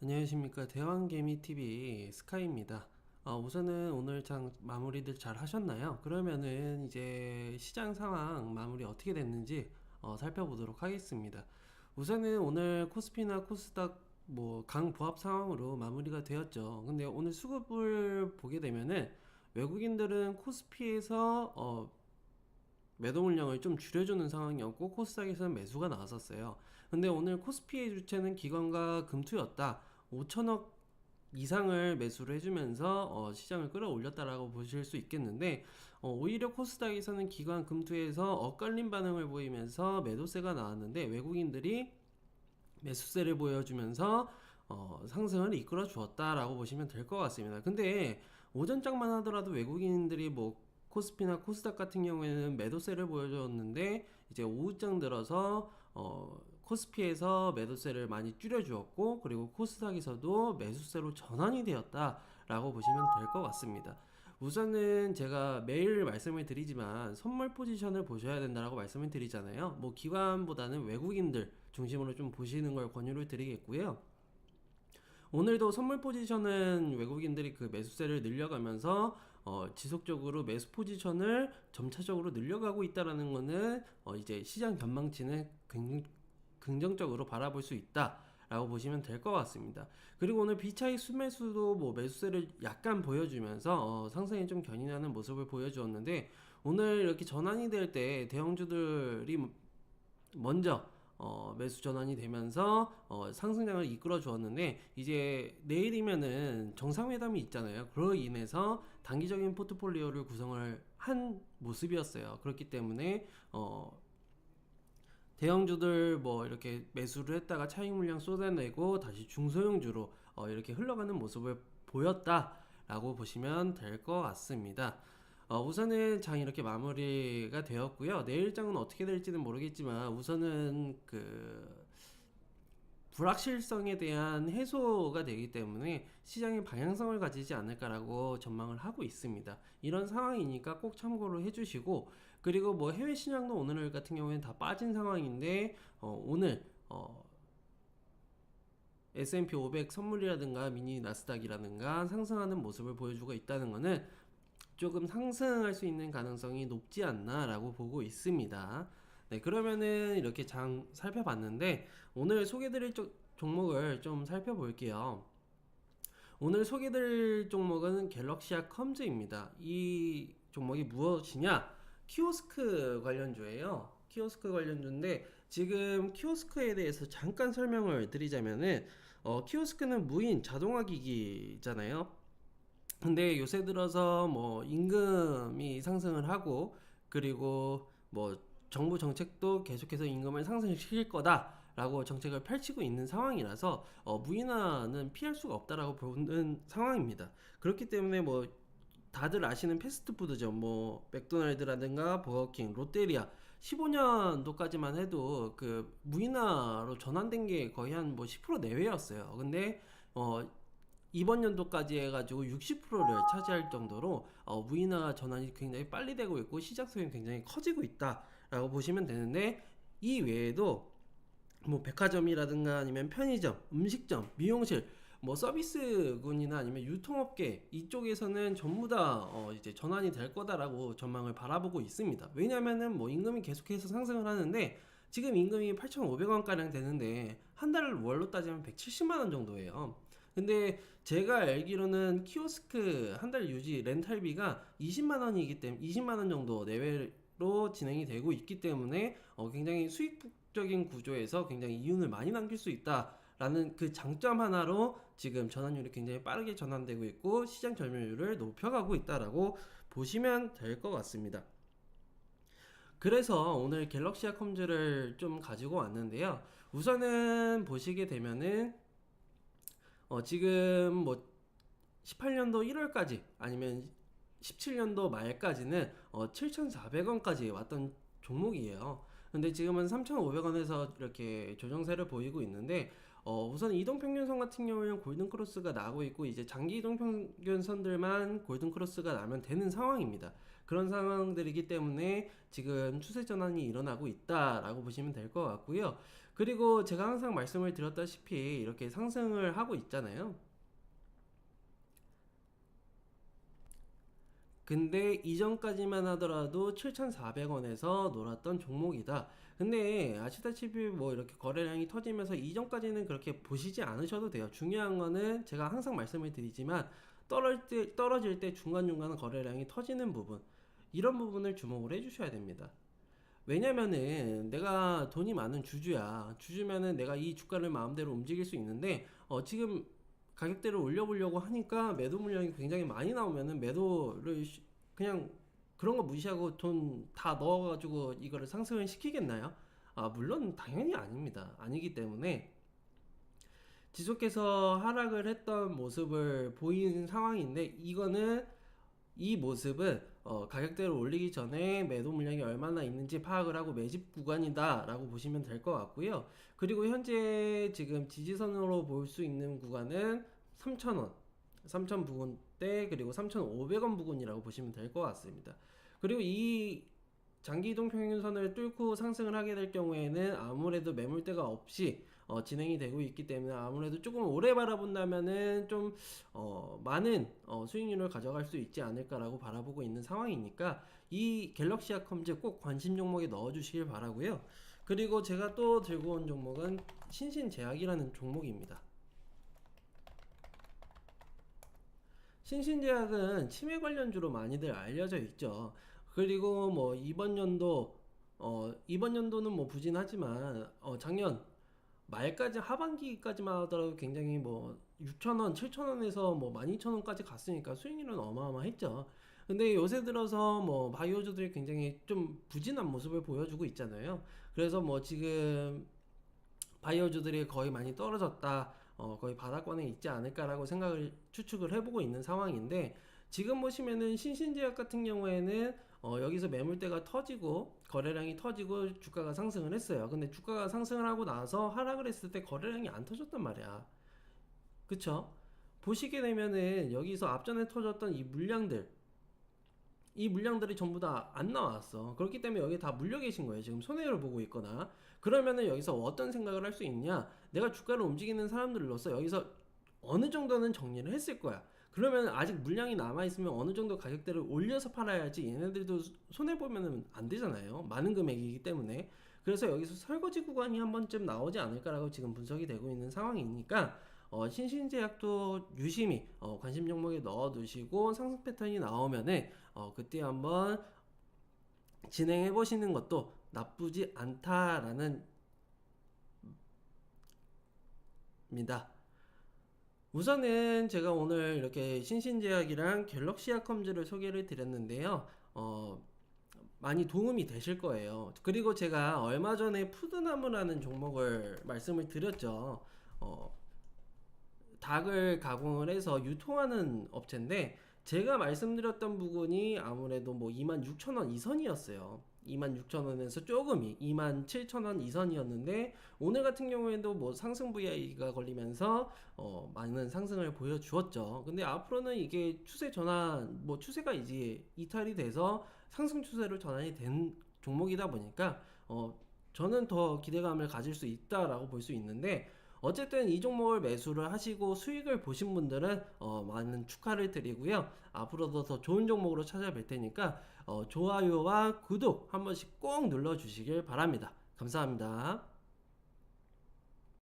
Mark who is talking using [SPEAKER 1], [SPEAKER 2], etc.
[SPEAKER 1] 안녕하십니까 대왕개미TV 스카이입니다. 어, 우선은 오늘 장 마무리들 잘 하셨나요? 그러면은 이제 시장 상황 마무리 어떻게 됐는지 어, 살펴보도록 하겠습니다. 우선은 오늘 코스피나 코스닥 뭐 강보합 상황으로 마무리가 되었죠. 근데 오늘 수급을 보게 되면은 외국인들은 코스피에서 어, 매도 물량을 좀 줄여주는 상황이었고 코스닥에서는 매수가 나왔었어요. 근데 오늘 코스피의 주체는 기관과 금투였다. 5천억 이상을 매수를 해주면서 어, 시장을 끌어올렸다라고 보실 수 있겠는데 어, 오히려 코스닥에서는 기관 금투에서 엇갈린 반응을 보이면서 매도세가 나왔는데 외국인들이 매수세를 보여주면서 어, 상승을 이끌어 주었다라고 보시면 될 것 같습니다. 근데 오전장만 하더라도 외국인들이 뭐 코스피나 코스닥 같은 경우에는 매도세를 보여줬는데 이제 오후장 들어서 어, 코스피에서 매도세를 많이 줄여주었고 그리고 코스닥에서도 매수세로 전환이 되었다라고 보시면 될 것 같습니다. 우선은 제가 매일 말씀을 드리지만 선물 포지션을 보셔야 된다라고 말씀을 드리잖아요. 뭐 기관보다는 외국인들 중심으로 좀 보시는 걸 권유를 드리겠고요. 오늘도 선물 포지션은 외국인들이 그 매수세를 늘려가면서 어, 지속적으로 매수 포지션을 점차적으로 늘려가고 있다라는 거는 어, 이제 시장 전망치는 긍, 긍정적으로 바라볼 수 있다. 라고 보시면 될 것 같습니다. 그리고 오늘 비차익 수매수도 뭐 매수세를 약간 보여주면서 어, 상승에 좀 견인하는 모습을 보여주었는데 오늘 이렇게 전환이 될 때 대형주들이 먼저 어, 매수 전환이 되면서 어, 상승장을 이끌어 주었는데 이제 내일이면은 정상회담이 있잖아요. 그로 인해서 단기적인 포트폴리오를 구성을 한 모습이었어요. 그렇기 때문에 어, 대형주들 뭐 이렇게 매수를 했다가 차익 물량 쏟아내고 다시 중소형주로 어 이렇게 흘러가는 모습을 보였다라고 보시면 될 것 같습니다. 어 우선은 장 이렇게 마무리가 되었고요. 내일 장은 어떻게 될지는 모르겠지만 우선은 그 불확실성에 대한 해소가 되기 때문에 시장의 방향성을 가지지 않을까라고 전망을 하고 있습니다. 이런 상황이니까 꼭 참고를 해주시고 그리고 뭐 해외 시장도 오늘 같은 경우에는 다 빠진 상황인데 어, 오늘 어, S&P 500 선물이라든가 미니 나스닥이라든가 상승하는 모습을 보여주고 있다는 것은 조금 상승할 수 있는 가능성이 높지 않나라고 보고 있습니다. 네, 그러면은 이렇게 장 살펴봤는데 오늘 소개드릴 종목을 좀 살펴볼게요. 오늘 소개드릴 종목은 갤럭시아 컴즈입니다. 이 종목이 무엇이냐? 키오스크 관련주예요. 키오스크 관련주인데 지금 키오스크에 대해서 잠깐 설명을 드리자면은 어, 키오스크는 무인 자동화 기기잖아요. 근데 요새 들어서 뭐 임금이 상승을 하고 그리고 뭐 정부 정책도 계속해서 임금을 상승시킬 거다라고 정책을 펼치고 있는 상황이라서 어, 무인화는 피할 수가 없다라고 보는 상황입니다. 그렇기 때문에 뭐 다들 아시는 패스트푸드점 뭐 맥도날드라든가 버거킹, 롯데리아 15년도까지만 해도 그 무인화로 전환된 게 거의 한 뭐 10% 내외였어요. 근데 어 이번 연도까지 해가지고 60%를 차지할 정도로 어, 무인화 전환이 굉장히 빨리 되고 있고 시장성이 굉장히 커지고 있다 라고 보시면 되는데 이 외에도 뭐 백화점이라든가 아니면 편의점, 음식점, 미용실 뭐 서비스군이나 아니면 유통업계 이쪽에서는 전부 다 어 이제 전환이 될 거다라고 전망을 바라보고 있습니다. 왜냐면은 뭐 임금이 계속해서 상승을 하는데 지금 임금이 8,500원 가량 되는데 한달 월로 따지면 170만 원 정도예요. 근데 제가 알기로는 키오스크 한 달 유지 렌탈비가 20만 원이기 때문에 20만 원 정도 내외 로 진행이 되고 있기 때문에 어 굉장히 수익적인 구조에서 굉장히 이윤을 많이 남길 수 있다 라는 그 장점 하나로 지금 전환율이 굉장히 빠르게 전환되고 있고 시장 점유율을 높여가고 있다라고 보시면 될 것 같습니다. 그래서 오늘 갤럭시아 컴즈를 좀 가지고 왔는데요. 우선은 보시게 되면은 어, 지금 뭐 18년도 1월까지 아니면 17년도 말까지는 어, 7,400원까지 왔던 종목이에요. 근데 지금은 3,500원에서 이렇게 조정세를 보이고 있는데 어, 우선 이동평균선 같은 경우에는 골든크로스가 나고 있고 이제 장기 이동평균선들만 골든크로스가 나면 되는 상황입니다. 그런 상황들이기 때문에 지금 추세 전환이 일어나고 있다라고 보시면 될 것 같고요. 그리고 제가 항상 말씀을 드렸다시피 이렇게 상승을 하고 있잖아요. 근데 이전까지만 하더라도 7,400원에서 놀았던 종목이다. 근데 아시다시피 뭐 이렇게 거래량이 터지면서 이전까지는 그렇게 보시지 않으셔도 돼요. 중요한 거는 제가 항상 말씀을 드리지만 떨어질 때, 떨어질 때 중간중간 거래량이 터지는 부분 이런 부분을 주목을 해주셔야 됩니다. 왜냐면은 내가 돈이 많은 주주야. 주주면은 내가 이 주가를 마음대로 움직일 수 있는데 어 지금 가격대를 올려보려고 하니까 매도 물량이 굉장히 많이 나오면은 매도를 쉬- 그냥 그런 거 무시하고 돈 다 넣어가지고 이거를 상승을 시키겠나요? 아 물론 당연히 아닙니다. 아니기 때문에 지속해서 하락을 했던 모습을 보이는 상황인데 이거는 이 모습은 어, 가격대를 올리기 전에 매도 물량이 얼마나 있는지 파악을 하고 매집 구간이다라고 보시면 될 것 같고요. 그리고 현재 지금 지지선으로 볼 수 있는 구간은 3,000원, 3,000 부근대 그리고 3,500원 부근이라고 보시면 될 것 같습니다. 그리고 이 장기 이동 평균선을 뚫고 상승을 하게 될 경우에는 아무래도 매물대가 없이 어, 진행이 되고 있기 때문에 아무래도 조금 오래 바라본다면은 좀 어, 많은 어, 수익률을 가져갈 수 있지 않을까라고 바라보고 있는 상황이니까 이 갤럭시 아 컴즈 꼭 관심 종목에 넣어주시길 바라고요. 그리고 제가 또 들고 온 종목은 신신제약이라는 종목입니다. 신신제약은 치매 관련주로 많이들 알려져 있죠. 그리고 뭐 이번 연도 어 이번 연도는 뭐 부진하지만 어 작년 말까지 하반기까지만 하더라도 굉장히 뭐 6,000원, 7,000원에서 뭐 12,000원까지 갔으니까 수익률은 어마어마했죠. 근데 요새 들어서 뭐 바이오주들이 굉장히 좀 부진한 모습을 보여주고 있잖아요. 그래서 뭐 지금 바이오주들이 거의 많이 떨어졌다. 어, 거의 바닥권에 있지 않을까라고 생각을 추측을 해보고 있는 상황인데 지금 보시면은 신신제약 같은 경우에는 어, 여기서 매물대가 터지고 거래량이 터지고 주가가 상승을 했어요. 근데 주가가 상승을 하고 나서 하락을 했을 때 거래량이 안 터졌단 말이야. 그쵸? 보시게 되면은 여기서 앞전에 터졌던 이 물량들 이 물량들이 전부 다 안 나왔어. 그렇기 때문에 여기 다 물려 계신 거예요. 지금 손해를 보고 있거나. 그러면은 여기서 어떤 생각을 할 수 있냐? 내가 주가를 움직이는 사람들로서 여기서 어느 정도는 정리를 했을 거야. 그러면 아직 물량이 남아 있으면 어느 정도 가격대를 올려서 팔아야지 얘네들도 손해 보면은 안 되잖아요. 많은 금액이기 때문에. 그래서 여기서 설거지 구간이 한 번쯤 나오지 않을까라고 지금 분석이 되고 있는 상황이니까 어, 신신제약도 유심히 어, 관심 종목에 넣어 두시고 상승 패턴이 나오면은 어, 그때 한번 진행해 보시는 것도 나쁘지 않다라는 입니다. 우선은 제가 오늘 이렇게 신신제약이랑 갤럭시아컴즈를 소개를 드렸는데요. 어, 많이 도움이 되실 거예요. 그리고 제가 얼마 전에 푸드나무라는 종목을 말씀을 드렸죠. 어, 닭을 가공을 해서 유통하는 업체인데 제가 말씀드렸던 부분이 아무래도 뭐 26,000원 이선이었어요. 26,000원에서 조금이 27,000원 이선이었는데 오늘 같은 경우에도 뭐 상승 VI가 걸리면서 어 많은 상승을 보여주었죠. 근데 앞으로는 이게 추세 전환 뭐 추세가 이제 이탈이 돼서 상승 추세로 전환이 된 종목이다 보니까 어 저는 더 기대감을 가질 수 있다라고 볼 수 있는데 어쨌든 이 종목을 매수를 하시고 수익을 보신 분들은 어, 많은 축하를 드리고요. 앞으로도 더 좋은 종목으로 찾아뵐 테니까 어, 좋아요와 구독 한 번씩 꼭 눌러주시길 바랍니다. 감사합니다.